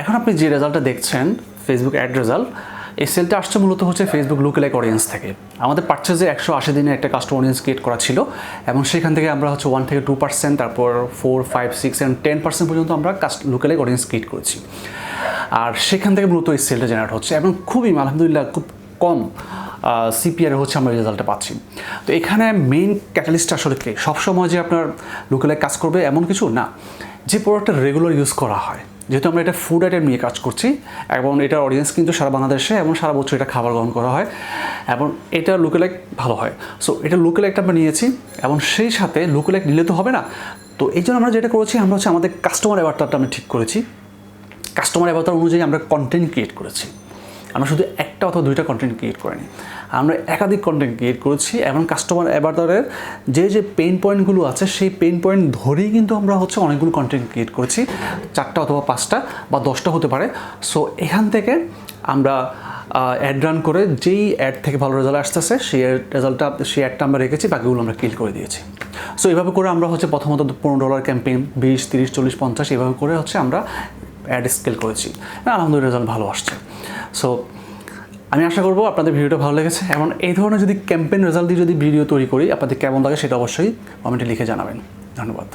এখন আপনি যে রেজাল্টটা দেখছেন ফেসবুক অ্যাড রেজাল্ট এই সেলটা আসছে মূলত হচ্ছে ফেসবুক লুকেলাইক অডিয়েন্স থেকে। আমাদের পার্চেজে একশো আশি দিনে একটা কাস্টমার অডিয়েন্স ক্রিয়েট করা ছিল এবং সেখান থেকে আমরা হচ্ছে ওয়ান থেকে টু পার্সেন্ট তারপর four five six and ten percent পর্যন্ত আমরা কাস্ট লুকেলাইক অডিয়েন্স ক্রিয়েট করেছি। আর সেখান থেকে মূলত এই সেলটা জেনারেট হচ্ছে এবং খুবই, আলহামদুলিল্লাহ, খুব কম সিপিআর হচ্ছে আমরা রেজাল্টটা পাচ্ছি। তো এখানে মেইন ক্যাটালিস্ট আসলে কি? সবসময় যে আপনার লোকালে কাজ করবে এমন কিছু না। যে প্রোডাক্টটা রেগুলার ইউজ করা হয় যেহেতু আমরা এটা ফুড আইটেম নিয়ে কাজ করছি, এবং এটার অডিয়েন্স কিন্তু সারা বাংলাদেশে এবং সারা বছর এটা খাবার গ্রহণ করা হয়, এবং এটা লুকেলাইক ভালো হয়। সো এটা লুকেলাইকটা আমরা নিয়েছি, এবং সেই সাথে লুকেলাইক নিলে তো হবে না। তো এই জন্য আমরা যেটা করেছি, আমরা হচ্ছে আমাদের কাস্টমার অ্যাভারটারটা আমরা ঠিক করেছি। কাস্টমার অ্যাভারটার অনুযায়ী আমরা কন্টেন্ট ক্রিয়েট করেছি। আমরা শুধু একটা অথবা দুইটা কন্টেন্ট ক্রিয়েট করিনি। আমরা একাধিক কন্টেন্ট ক্রিয়েট করেছি এবং কাস্টমার অ্যাভাতারের যে যে পেন পয়েন্টগুলো আছে, সেই পেন পয়েন্ট ধরেই কিন্তু আমরা হচ্ছে অনেকগুলো কন্টেন্ট ক্রিয়েট করেছি, চারটা অথবা পাঁচটা বা দশটা হতে পারে। সো এখান থেকে আমরা অ্যাড রান করে যেই অ্যাড থেকে ভালো রেজাল্ট আসতেছে, সেই রেজাল্টটা সেই অ্যাডটা আমরা রেখেছি, বাকিগুলো আমরা কিল করে দিয়েছি। সো এভাবে করে আমরা হচ্ছে প্রথমত পনেরো ডলার ক্যাম্পেইন বিশ, তিরিশ, চল্লিশ, পঞ্চাশ, এভাবে করে হচ্ছে আমরা অ্যাড স্কেল করেছি। আলহামদুলিল্লাহ রেজাল্ট ভালো আসছে। সো আমি আশা করব আপনাদের ভিডিওটা ভালো লেগেছে এবং এই ধরনের যদি ক্যাম্পেইন রেজাল্ট দিয়ে যদি ভিডিও তৈরি করি, আপনাদের কেমন লাগে সেটা অবশ্যই কমেন্টে লিখে জানাবেন। ধন্যবাদ।